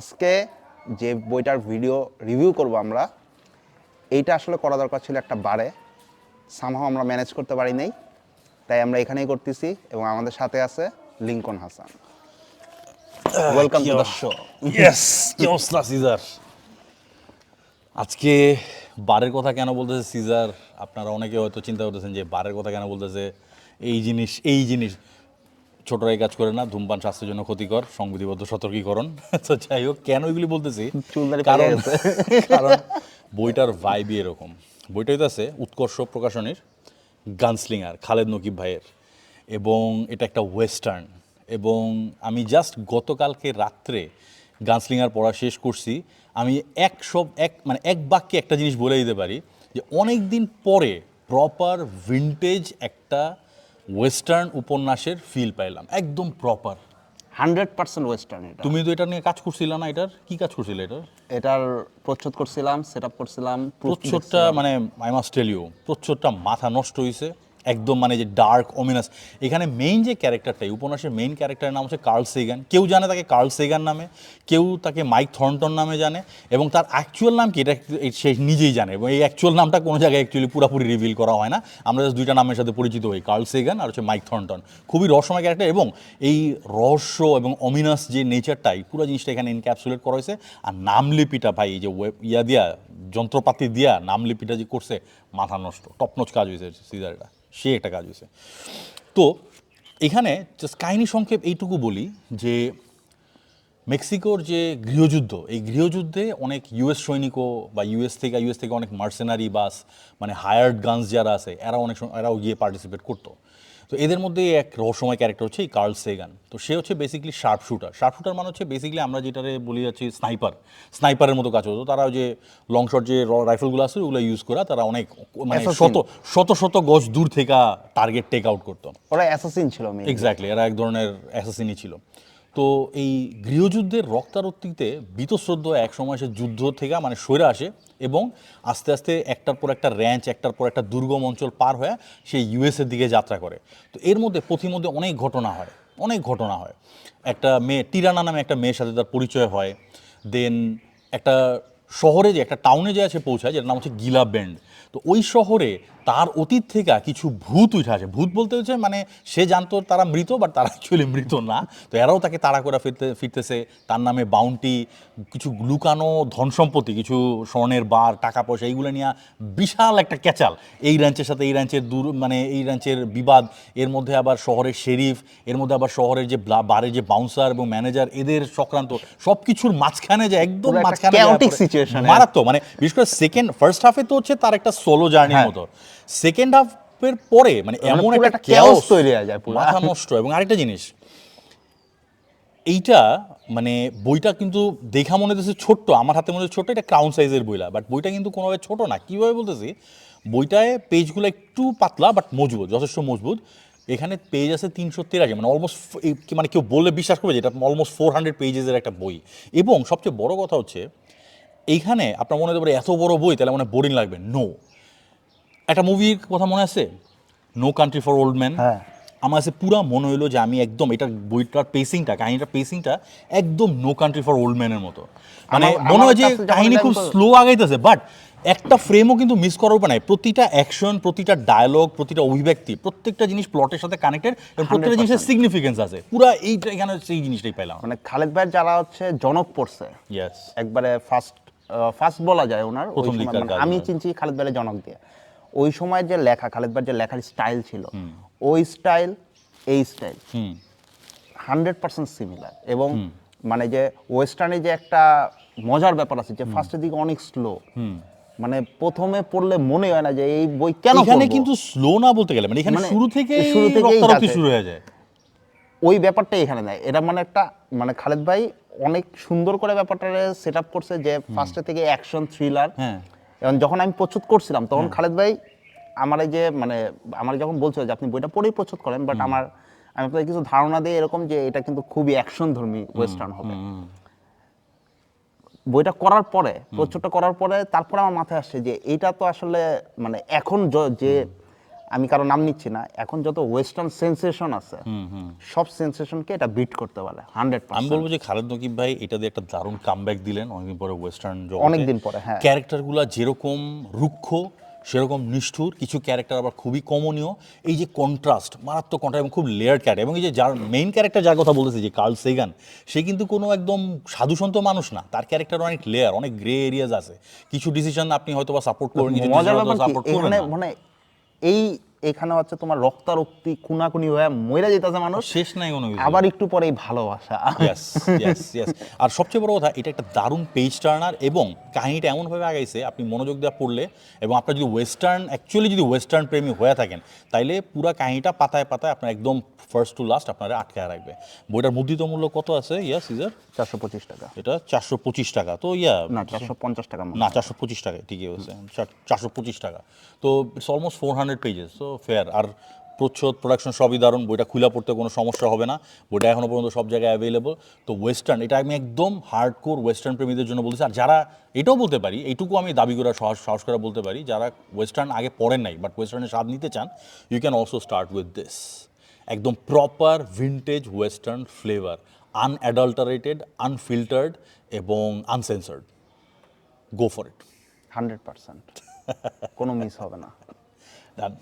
আজকে যে বইটার ভিডিও রিভিউ করব আমরা, এইটা আসলে করা দরকার ছিল একটা বারে। সামহাও আমরা ম্যানেজ করতে পারি নাই, তাই আমরা এখানেই করতেছি এবং আমাদের সাথে আছে Lincoln Hasan. Welcome to the show yes কি অবস্থা, সিজার? আজকে বারের কথা কেন বলতেছে সিজার? আপনারা অনেকে হয়তো চিন্তা করতেছেন যে বারের কথা কেন বলতেছে? এই জিনিস এই জিনিস। ছোটরা এই কাজ করে না ধূমপান স্বাস্থ্যের জন্য ক্ষতিকর সংবিধিবদ্ধ সতর্কীকরণ। তো যাই হোক কেন এগুলি বলতেছি? কারণ কারণ বইটার ভাইবই এরকম। বইটা হইতাছে উৎকর্ষ প্রকাশনীর গানস্লিঙার খালেদ নকিব ভাইয়ের। এবং এটা একটা ওয়েস্টার্ন এবং আমি জাস্ট গতকালকে রাত্রে গানস্লিঙার পড়া শেষ করছি। আমি এক সব এক মানে এক বাক্যে একটা জিনিস বলে দিতে পারি যে অনেক দিন পরে প্রপার ভিন্টেজ একটা ওয়েস্টার্ন উপন্যাসের ফিল পাইলাম একদম প্রপার হান্ড্রেড পার্সেন্ট ওয়েস্টার্ন এটা। তুমি তো এটা নিয়ে কাজ করছিলে না এটার? কি কাজ করছিলে এটার? এটার প্রচ্ছদ করছিলাম সেট আপ করছিলাম প্রচ্ছদটা মানে আই মাস্ট টেল ইউ প্রচ্ছদটা মাথা নষ্ট হয়েছে একদম মানে যে ডার্ক অমিনাস এখানে মেইন যে ক্যারেক্টারটাই উপন্যাসের মেইন ক্যারেক্টারের নাম হচ্ছে কার্ল সেগান কেউ জানে তাকে কার্ল সেগান নামে, কেউ তাকে মাইক থর্নটন নামে জানে, এবং তার অ্যাকচুয়াল নাম কি এটা সে নিজেই জানে, এবং এই অ্যাকচুয়াল নামটা কোনো জায়গায় অ্যাকচুয়ালি পুরোপুরি রিভিল করা হয় না। আমরা জাস্ট দুইটা নামের সাথে পরিচিত হই কার্ল সেগান আর হচ্ছে মাইক থর্নটন খুবই রহস্যময় ক্যারেক্টার এবং এই রহস্য এবং অমিনাস যে নেচারটাই পুরো জিনিসটা এখানে ইনক্যাপসুলেট করা হয়েছে। আর নামলিপিটা ভাই, এই যে ওয়েব ইয়া দিয়া, যন্ত্রপাতি দিয়া নামলিপিটা যে করছে, মাথা নষ্ট টপনচ কাজ হয়েছে সিজারটা সে একটা কাজ হয়েছে। তো এখানে জাস্ট কাহিনী সংক্ষেপ এইটুকু বলি যে মেক্সিকোর যে গৃহযুদ্ধ, এই গৃহযুদ্ধে অনেক ইউএস সৈনিকও বা ইউএস থেকে ইউএস থেকে অনেক মার্সেনারি বাস মানে হায়ার্ড গানস যারা আছে এরা অনেক এরাও গিয়ে পার্টিসিপেট করতো। তো এদের মধ্যে এক রহস্যময় ক্যারেক্টার হচ্ছে এই কার্ল সেগান তো সে হচ্ছে basically sharp shooter sharp shooter মানে হচ্ছে বেসিক্যালি আমরা যেটারে বলি যাচ্ছি স্নাইপার স্নাইপারের মতো কাজ হতো। তারা ওই যে লং শট যে রাইফেলগুলো আছে ওগুলো ইউজ করা। তারা অনেক মানে শত শত শত গজ দূর থেকে টার্গেট টেক আউট করতো। ওরা অ্যাসাসিন ছিল এক্স্যাক্টলি এরা এক ধরনের অ্যাসাসিনই ছিল। তো এই গৃহযুদ্ধের রক্তারক্তিতে বীতশ্রদ্ধ এক সময় সে যুদ্ধ থেকে মানে সরে আসে এবং আস্তে আস্তে একটার পর একটা র্যাঞ্চ একটার পর একটা দুর্গম অঞ্চল পার হয়ে সে ইউএসের দিকে যাত্রা করে। তো এর মধ্যে পথিমধ্যে অনেক ঘটনা হয়, অনেক ঘটনা হয়। একটা মেয়ে, টিরানা নামে একটা মেয়ের সাথে তার পরিচয় হয়। দেন একটা শহরে যে, একটা টাউনে যে আছে পৌঁছায়, যেটার নাম হচ্ছে গিলা ব্যান্ড তো ওই শহরে তার অতীত থেকে কিছু ভূত উঠে আসে। ভূত বলতে হচ্ছে মানে সে জানতো তারা মৃত বাট তারা অ্যাকচুয়ালি মৃত না। তো এরাও তাকে তাড়া করে ফিরতে ফিরতেছে। তার নামে বাউন্টি কিছু লুকানো ধন সম্পত্তি কিছু স্বর্ণের বার টাকা পয়সা এইগুলো নিয়ে বিশাল একটা ক্যাচাল। এই র্যাঞ্চের সাথে এই র্যাঞ্চের দূর মানে এই র্যাঞ্চের বিবাদ এর মধ্যে আবার শহরের শেরিফ এর মধ্যে আবার শহরের যে বারের যে বাউন্সার এবং ম্যানেজার এদের চক্রান্ত সব কিছুর মাঝখানে যে একদম মাঝখানে। মারাত্মক। মানে বিশেষ করে সেকেন্ড ফার্স্ট হাফে তো হচ্ছে তার একটা সোলো জার্নির হ্যাঁ। মতো। সেকেন্ড হাফের পরে মানে এমন একটা chaos তৈরি হয়ে যায় মাথা নষ্ট। এবং আরেকটা জিনিস এইটা মানে বইটা কিন্তু দেখা মনে হচ্ছে ছোট্ট আমার হাতে মনে হচ্ছে ছোট্ট এটা ক্রাউন সাইজের বইলা। বাট বইটা কিন্তু কোনোভাবে ছোট না। কীভাবে বলতেছি বইটায় পেজগুলো একটু পাতলা বাট মজবুত যথেষ্ট মজবুত। এখানে পেজ আছে তিনশো তেরাশি মানে অলমোস্ট মানে কেউ বললে বিশ্বাস করবে যে এটা অলমোস্ট ফোর হান্ড্রেড পেজেসের একটা বই। এবং সবচেয়ে বড় কথা হচ্ছে এইখানে আপনার মনে হতে পারে এত বড় বই তাহলে মানে বোরিং লাগবে। নো একটা মুভির কথা মনে আছে? No country for old man হ্যাঁ। আমার কাছে পুরো মনে হইল যে আমি একদম এটা বইটার পেসিংটা কাহিনীটার পেসিংটা একদম নো কান্ট্রি ফর ওল্ড ম্যানের মতো। মানে মনে হয় যে কাহিনী খুব স্লো আগাইতেছে বাট একটা ফ্রেমও কিন্তু মিস করার উপায় নাই। প্রতিটা অ্যাকশন প্রতিটা ডায়লগ প্রতিটা অভিব্যক্তি প্রত্যেকটা জিনিস প্লটের সাথে কানেক্টেড এবং প্রত্যেকটা জিনিসের সিগনিফিকেন্স আছে। পুরো এইটা এখানে সেই জিনিসটাই পেলাম মানে খালেদ ভাইয়ের যারা হচ্ছে জনক পড়ছে ইয়েস একবারে ফার্স্ট ফার্স্ট বলা যায় ওনার মানে আমি। চিনছি খালেদ ভাইয়ের জনক দিয়ে। ওই সময় যে লেখা খালেদ ভাইয়ের যে লেখার স্টাইল ছিল ওই স্টাইল এই style hmm. Hundred percent similar এবং মানে যে ওয়েস্টার্নে যে একটা মজার ব্যাপার আছে যে ফার্স্টের দিকে অনেক স্লো মানে প্রথমে পড়লে মনে হয় না যে এই বই কেন এখানে কিন্তু স্লো না বলতে গেলে মানে এখানে মানে শুরু থেকে শুরু থেকে শুরু হয়ে যায়। ওই ব্যাপারটা এখানে নেয় এটা মানে একটা মানে খালেদ ভাই অনেক সুন্দর করে ব্যাপারটা সেট আপ করছে যে ফার্স্টে থেকে অ্যাকশন থ্রিলার হ্যাঁ। এবং যখন আমি প্রস্তুত করছিলাম তখন খালেদ ভাই আমার এই যে মানে আমার যখন বলছিল যে আপনি বইটা পড়েই প্রস্তুত করেন বাট আমার আমি আপনাকে কিছু ধারণা দিই এরকম যে এটা কিন্তু খুবই অ্যাকশন ধর্মী ওয়েস্টার্ন হবে। বইটা করার পরে প্রচ্ছদটা করার পরে তারপরে আমার মাথায় আসছে যে এটা তো আসলে মানে এখন যে আমি কারও নাম নিচ্ছি না। এখন যত ওয়েস্টার্ন সেন্সেশন আছে সব সেন্সেশনকে এটা বিট করতে পারে হান্ড্রেড আমি বলব যে খালেদ নকিব ভাই এটা দিয়ে একটা দারুণ কামব্যাক দিলেন অনেকদিন পরে ওয়েস্টার্ন অনেকদিন পরে, হ্যাঁ। ক্যারেক্টারগুলো যেরকম রুক্ষ সেরকম নিষ্ঠুর কিছু ক্যারেক্টার আবার খুবই কমনীয়। এই যে কন্ট্রাস্ট মারাত্মক কন্ট্রাস্ট এবং খুব লেয়ার ক্যারেক্টার এবং এই যে যার মেইন ক্যারেক্টার যার কথা বলতেছে যে কার্ল সেগান সে কিন্তু কোনো একদম সাধুসন্ত মানুষ না। তার ক্যারেক্টার অনেক লেয়ার অনেক গ্রে এরিয়াজ আছে। কিছু ডিসিশন আপনি হয়তো বা সাপোর্ট করেন কিছু। মানে এই এখানে হচ্ছে তোমার রক্তারক্তি খুনাখুনি হয়ে মরে যেতেছে মানুষ। শেষ নাই কোনো। আবার একটু পরেই ভালোবাসা। আর সবচেয়ে বড় কথা এটা একটা দারুণ পেজ টার্নার এবং কাহিনীটা এমনভাবে আগাইছে আপনি মনোযোগ দেওয়া পড়লে এবং আপনার যদি ওয়েস্টার্ন অ্যাকচুয়ালি যদি ওয়েস্টার্ন প্রেমী হয়ে থাকেন তাইলে পুরা কাহিনীটা পাতায় পাতায় আপনার একদম ফার্স্ট টু লাস্ট আপনারা আটকে রাখবে। বইটার মুদ্রিত মূল্য কত আছে? ইয়াস ইজার চারশো পঁচিশ টাকা। এটা চারশো পঁচিশ টাকা। তো ইয়া না চারশো পঞ্চাশ টাকা না চারশো পঁচিশ টাকা ঠিকই বলছে। চারশো পঁচিশ টাকা। তো it's almost four hundred pages তো ফেয়ার আর প্রচ্ছদ প্রোডাকশন সবই দারুণ বইটা খুলে পড়তে কোনো সমস্যা হবে না। বইটা এখনও পর্যন্ত সব জায়গায় অ্যাভেলেবল তো ওয়েস্টার্ন এটা আমি একদম হার্ড কোর ওয়েস্টার্ন প্রেমীদের জন্য বলছি আর যারা এটাও বলতে পারি এইটুকু আমি দাবি করা সাহস সাহস করে বলতে পারি যারা ওয়েস্টার্ন আগে পড়েন নাই বাট ওয়েস্টার্নের স্বাদ নিতে চান you can also start with this একদম proper vintage western flavour unadulterated unfiltered এবং uncensored go for it hundred percent কোনো মিস হবে না। Done.